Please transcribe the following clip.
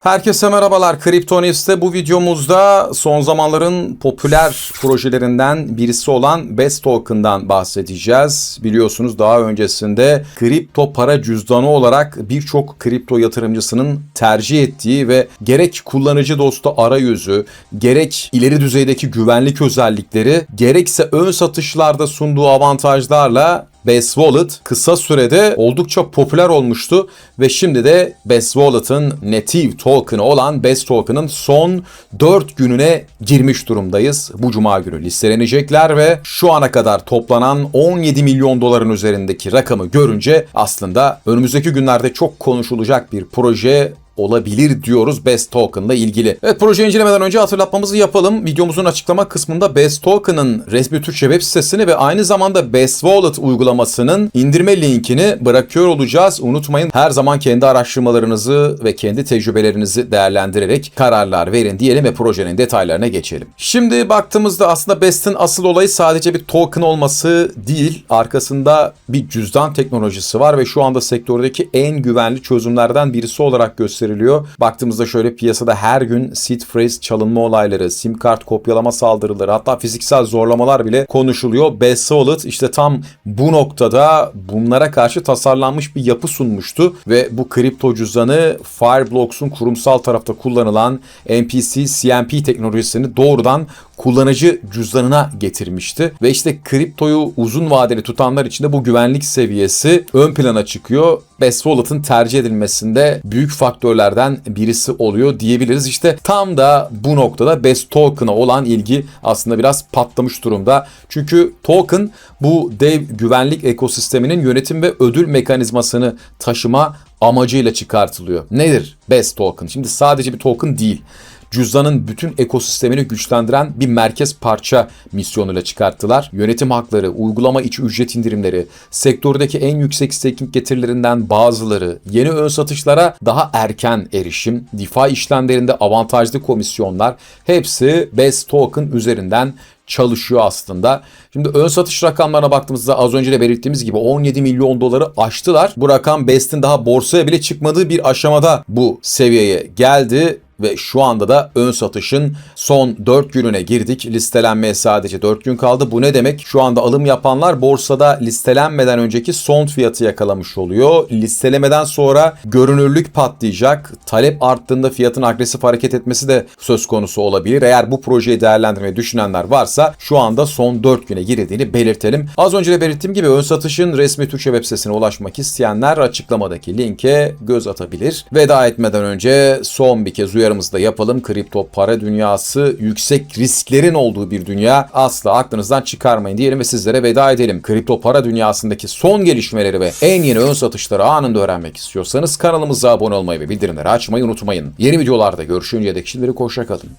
Herkese merhabalar. Kriptonist'te bu videomuzda son zamanların popüler projelerinden birisi olan Best Token'dan bahsedeceğiz. Biliyorsunuz daha öncesinde kripto para cüzdanı olarak birçok kripto yatırımcısının tercih ettiği ve gerek kullanıcı dostu arayüzü, gerek ileri düzeydeki güvenlik özellikleri, gerekse ön satışlarda sunduğu avantajlarla Best Wallet kısa sürede oldukça popüler olmuştu ve şimdi de Best Wallet'ın native token'ı olan Best Token'ın son 4 gününe girmiş durumdayız. Bu cuma günü listelenecekler ve şu ana kadar toplanan 17 milyon doların üzerindeki rakamı görünce aslında önümüzdeki günlerde çok konuşulacak bir proje olabilir diyoruz Best Token'la ilgili. Evet proje incelemeden önce hatırlatmamızı yapalım. Videomuzun açıklama kısmında Best Token'ın resmi Türkçe web sitesini ve aynı zamanda Best Wallet uygulamasının indirme linkini bırakıyor olacağız. Unutmayın her zaman kendi araştırmalarınızı ve kendi tecrübelerinizi değerlendirerek kararlar verin diyelim ve projenin detaylarına geçelim. Şimdi baktığımızda aslında Best'in asıl olayı sadece bir token olması değil. Arkasında bir cüzdan teknolojisi var ve şu anda sektördeki en güvenli çözümlerden birisi olarak gösteriliyor. Baktığımızda şöyle piyasada her gün seed phrase çalınma olayları, sim kart kopyalama saldırıları hatta fiziksel zorlamalar bile konuşuluyor. Best Wallet işte tam bu noktada bunlara karşı tasarlanmış bir yapı sunmuştu ve bu kripto cüzdanı Fireblocks'un kurumsal tarafta kullanılan MPC CMP teknolojisini doğrudan kullanıcı cüzdanına getirmişti. Ve işte kriptoyu uzun vadeli tutanlar için de bu güvenlik seviyesi ön plana çıkıyor. Best Wallet'ın tercih edilmesinde büyük faktörlerden birisi oluyor diyebiliriz. İşte tam da bu noktada Best Token'a olan ilgi aslında biraz patlamış durumda. Çünkü token bu dev güvenlik ekosisteminin yönetim ve ödül mekanizmasını taşıma amacıyla çıkartılıyor. Nedir Best Token? Şimdi sadece bir token değil cüzdanın bütün ekosistemini güçlendiren bir merkez parça misyonuyla çıkarttılar. Yönetim hakları, uygulama içi ücret indirimleri, sektördeki en yüksek staking getirilerinden bazıları, yeni ön satışlara daha erken erişim, DeFi işlemlerinde avantajlı komisyonlar hepsi Best Token üzerinden çalışıyor aslında. Şimdi ön satış rakamlarına baktığımızda az önce de belirttiğimiz gibi 17 milyon doları aştılar. Bu rakam Best'in daha borsaya bile çıkmadığı bir aşamada bu seviyeye geldi ve şu anda da ön satışın son 4 gününe girdik. Listelenmeye sadece 4 gün kaldı. Bu ne demek? Şu anda alım yapanlar borsada listelenmeden önceki son fiyatı yakalamış oluyor. Listelemeden sonra görünürlük patlayacak. Talep arttığında fiyatın agresif hareket etmesi de söz konusu olabilir. Eğer bu projeyi değerlendirmeyi düşünenler varsa şu anda son 4 güne girildiğini belirtelim. Az önce de belirttiğim gibi ön satışın resmi Türkçe web sitesine ulaşmak isteyenler açıklamadaki linke göz atabilir. Veda etmeden önce son bir kez uyarı uyarımızı da yapalım. Kripto para dünyası yüksek risklerin olduğu bir dünya. Asla aklınızdan çıkarmayın diyelim ve sizlere veda edelim. Kripto para dünyasındaki son gelişmeleri ve en yeni ön satışları anında öğrenmek istiyorsanız kanalımıza abone olmayı ve bildirimleri açmayı unutmayın. Yeni videolarda görüşünceye dek şimdilik hoşça kalın.